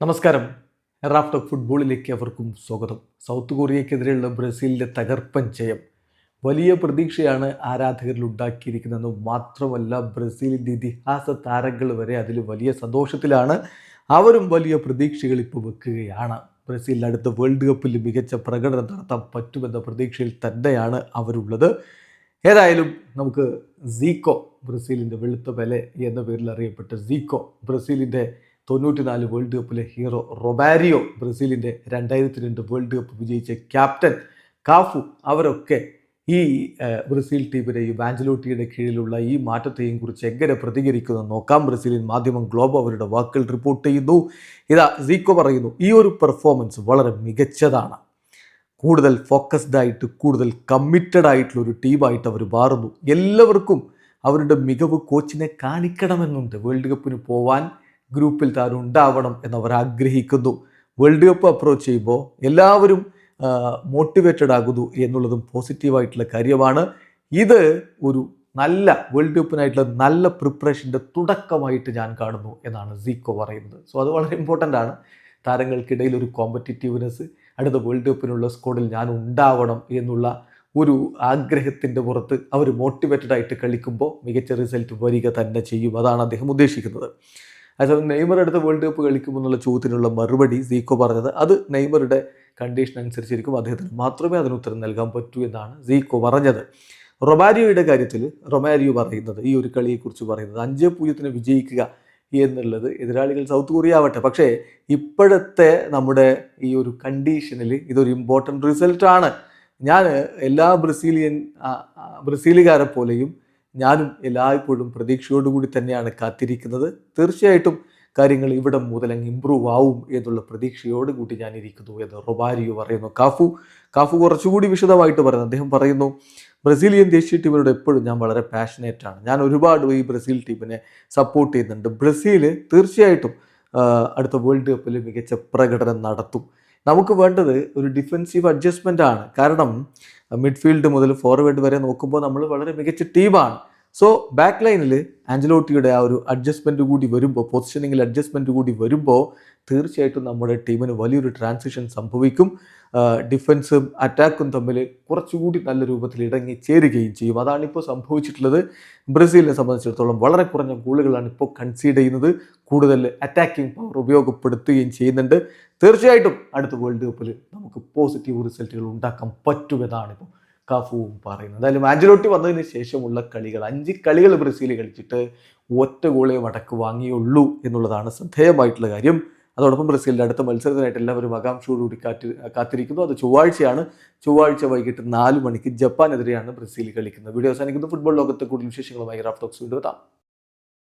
നമസ്കാരം. റാഫ്റ്റ് ഫുട്ബോളിലേക്ക് അവർക്കും സ്വാഗതം. സൗത്ത് കൊറിയക്കെതിരെയുള്ള ബ്രസീലിന്റെ തകർപ്പൻ ജയം. വലിയ പ്രതീക്ഷയാണ് ആരാധകരിൽ ഉണ്ടാക്കിയിരിക്കുന്നതെന്ന് മാത്രമല്ല ബ്രസീലിന്റെ ഇതിഹാസ താരങ്ങൾ വരെ അതിൽ വലിയ സന്തോഷത്തിലാണ്. അവരും വലിയ പ്രതീക്ഷകൾ ഇപ്പോൾ വെക്കുകയാണ്. ബ്രസീലിന് അടുത്ത വേൾഡ് കപ്പിൽ മികച്ച പ്രകടനം നടത്താൻ പറ്റുമെന്ന പ്രതീക്ഷയിൽ തന്നെയാണ് അവരുള്ളത്. ഏതായാലും നമുക്ക് സീക്കോ ബ്രസീലിന്റെ വെളുത്ത പെലെ എന്ന പേരിൽ അറിയപ്പെട്ട സീക്കോ ബ്രസീലിന്റെ തൊണ്ണൂറ്റിനാല് വേൾഡ് കപ്പിലെ ഹീറോ റൊബാരിയോ ബ്രസീലിന്റെ രണ്ടായിരത്തി രണ്ട് വേൾഡ് കപ്പ് വിജയിച്ച ക്യാപ്റ്റൻ കാഫു അവരൊക്കെ ഈ ബ്രസീൽ ടീമിനെയും ഈ ബാഞ്ചലോട്ടിയുടെ കീഴിലുള്ള ഈ മാറ്റത്തെയും കുറിച്ച് എങ്ങനെ പ്രതികരിക്കുന്നു നോക്കാം. ബ്രസീലിൻ മാധ്യമം ഗ്ലോബ് അവരുടെ വാക്കുകൾ റിപ്പോർട്ട് ചെയ്യുന്നു. ഇതാ സീക്കോ പറയുന്നു ഈ ഒരു പെർഫോമൻസ് വളരെ മികച്ചതാണ്. കൂടുതൽ ഫോക്കസ്ഡ് ആയിട്ട് കൂടുതൽ കമ്മിറ്റഡ് ആയിട്ടുള്ള ഒരു ടീമായിട്ട് അവർ മാറുന്നു. എല്ലാവർക്കും അവരുടെ മികവ് കോച്ചിനെ കാണിക്കണമെന്നുണ്ട്. വേൾഡ് കപ്പിന് പോവാൻ ഗ്രൂപ്പിൽ താൻ ഉണ്ടാവണം എന്നവർ ആഗ്രഹിക്കുന്നു വേൾഡ് കപ്പ് അപ്രോച്ച് ചെയ്യുമ്പോൾ എല്ലാവരും മോട്ടിവേറ്റഡ് ആകുന്നു എന്നുള്ളതും പോസിറ്റീവായിട്ടുള്ള കാര്യമാണ്. ഇത് ഒരു നല്ല വേൾഡ് കപ്പിനായിട്ടുള്ള നല്ല പ്രിപ്പറേഷന്റെ തുടക്കമായിട്ട് ഞാൻ കാണുന്നു എന്നാണ് സീക്കോ പറയുന്നത്. സോ അത് വളരെ ഇമ്പോർട്ടന്റ് ആണ്. താരങ്ങൾക്കിടയിൽ ഒരു കോമ്പറ്റിറ്റീവ്നെസ് അടുത്ത വേൾഡ് കപ്പിനുള്ള സ്കോഡിൽ ഞാൻ ഉണ്ടാവണം എന്നുള്ള ഒരു ആഗ്രഹത്തിന്റെ പുറത്ത് അവർ മോട്ടിവേറ്റഡ് ആയിട്ട് കളിക്കുമ്പോൾ മികച്ച റിസൾട്ട് വരിക തന്നെ ചെയ്യും. അതാണ് അദ്ദേഹം ഉദ്ദേശിക്കുന്നത്. അതേസമയം നെയ്മർ അടുത്ത വേൾഡ് കപ്പ് കളിക്കുമ്പോൾ എന്നുള്ള ചോദ്യത്തിനുള്ള മറുപടി സീക്കോ പറഞ്ഞത്. അത് നെയ്മറുടെ കണ്ടീഷൻ അനുസരിച്ചിരിക്കും. അദ്ദേഹത്തിന് മാത്രമേ അതിന് ഉത്തരം നൽകാൻ പറ്റൂ എന്നാണ് സീക്കോ പറഞ്ഞത്. റൊമാരിയോയുടെ കാര്യത്തിൽ റൊമാരിയോ പറയുന്നത് ഈ ഒരു കളിയെക്കുറിച്ച് പറയുന്നത് അഞ്ച് പൂജ്യത്തിന് വിജയിക്കുക എന്നുള്ളത് എതിരാളികൾ സൗത്ത് കൊറിയ ആവട്ടെ. പക്ഷേ ഇപ്പോഴത്തെ നമ്മുടെ ഈ ഒരു കണ്ടീഷനിൽ ഇതൊരു ഇമ്പോർട്ടന്റ് റിസൾട്ടാണ് ഞാൻ എല്ലാ ബ്രസീലിയൻ ബ്രസീലുകാരെ പോലെയും ഞാനും എല്ലായ്പ്പോഴും പ്രതീക്ഷയോടുകൂടി തന്നെയാണ് കാത്തിരിക്കുന്നത്. തീർച്ചയായിട്ടും കാര്യങ്ങൾ ഇവിടെ മുതൽ അങ്ങ് ഇമ്പ്രൂവ് ആവും എന്നുള്ള പ്രതീക്ഷയോട് കൂടി ഞാൻ ഇരിക്കുന്നു എന്ന് റൊബാരിയോ പറയുന്നു. കാഫു കാഫു കുറച്ചുകൂടി വിശദമായിട്ട് പറയുന്നു. അദ്ദേഹം പറയുന്നു ബ്രസീലിയൻ ദേശീയ ടീമിനോട് എപ്പോഴും ഞാൻ വളരെ പാഷനേറ്റ് ആണ്. ഞാൻ ഒരുപാട് ഈ ബ്രസീൽ ടീമിനെ സപ്പോർട്ട് ചെയ്യുന്നുണ്ട്. ബ്രസീൽ തീർച്ചയായിട്ടും അടുത്ത വേൾഡ് കപ്പിൽ മികച്ച പ്രകടനം നടത്തും. നമുക്ക് വേണ്ടത് ഒരു ഡിഫെൻസീവ് അഡ്ജസ്റ്റ്മെന്റ് ആണ്. കാരണം മിഡ്ഫീൽഡ് മുതൽ ഫോർവേഡ് വരെ നോക്കുമ്പോൾ നമ്മൾ വളരെ മികച്ച ടീമാണ് സോ ബാക്ക് ലൈനിൽ ആഞ്ചലോട്ടിയുടെ ആ ഒരു അഡ്ജസ്റ്റ്മെന്റ് കൂടി വരുമ്പോൾ പൊസിഷനിങ്ങിൽ അഡ്ജസ്റ്റ്മെന്റ് കൂടി വരുമ്പോൾ തീർച്ചയായിട്ടും നമ്മുടെ ടീമിന് വലിയൊരു ട്രാൻസിഷൻ സംഭവിക്കും. ഡിഫൻസും അറ്റാക്കും തമ്മിൽ കുറച്ചുകൂടി നല്ല രൂപത്തിൽ ഇടങ്ങി ചേരുകയും ചെയ്യും. അതാണ് ഇപ്പോൾ സംഭവിച്ചിട്ടുള്ളത്. ബ്രസീലിനെ സംബന്ധിച്ചിടത്തോളം വളരെ കുറഞ്ഞ ഗോളുകളാണ് ഇപ്പോൾ കൺസീഡ് ചെയ്യുന്നത്. കൂടുതൽ അറ്റാക്കിംഗ് പവർ ഉപയോഗപ്പെടുത്തുകയും ചെയ്യുന്നുണ്ട്. തീർച്ചയായിട്ടും അടുത്ത വേൾഡ് കപ്പിൽ നമുക്ക് പോസിറ്റീവ് റിസൾട്ടുകൾ ഉണ്ടാക്കാൻ പറ്റുമെന്നാണ് ഇപ്പോൾ കാഫുവും പറയുന്നത്. എന്തായാലും ആഞ്ചലോട്ടി വന്നതിന് ശേഷമുള്ള കളികൾ അഞ്ച് കളികൾ ബ്രസീൽ കളിച്ചിട്ട് ഒറ്റ ഗോളെ മടക്ക് വാങ്ങിയുള്ളൂ എന്നുള്ളതാണ് ശ്രദ്ധേയമായിട്ടുള്ള കാര്യം. അതോടൊപ്പം ബ്രസീലിന്റെ അടുത്ത മത്സരത്തിനായിട്ട് എല്ലാവരും ആകാംക്ഷയോടുകൂടി കാറ്റ് കാത്തിരിക്കുന്നു. അത് ചൊവ്വാഴ്ചയാണ്. ചൊവ്വാഴ്ച വൈകിട്ട് നാല് മണിക്ക് ജപ്പാനെതിരെയാണ് ബ്രസീൽ കളിക്കുന്നത്. വീഡിയോ അവസാനിക്കുന്നു. ഫുട്ബോൾ ലോകത്തെ കൂടുതൽ വിശേഷങ്ങളുമായി റാഫ്റ്റോക്സ് വീണ്ടും എത്താം.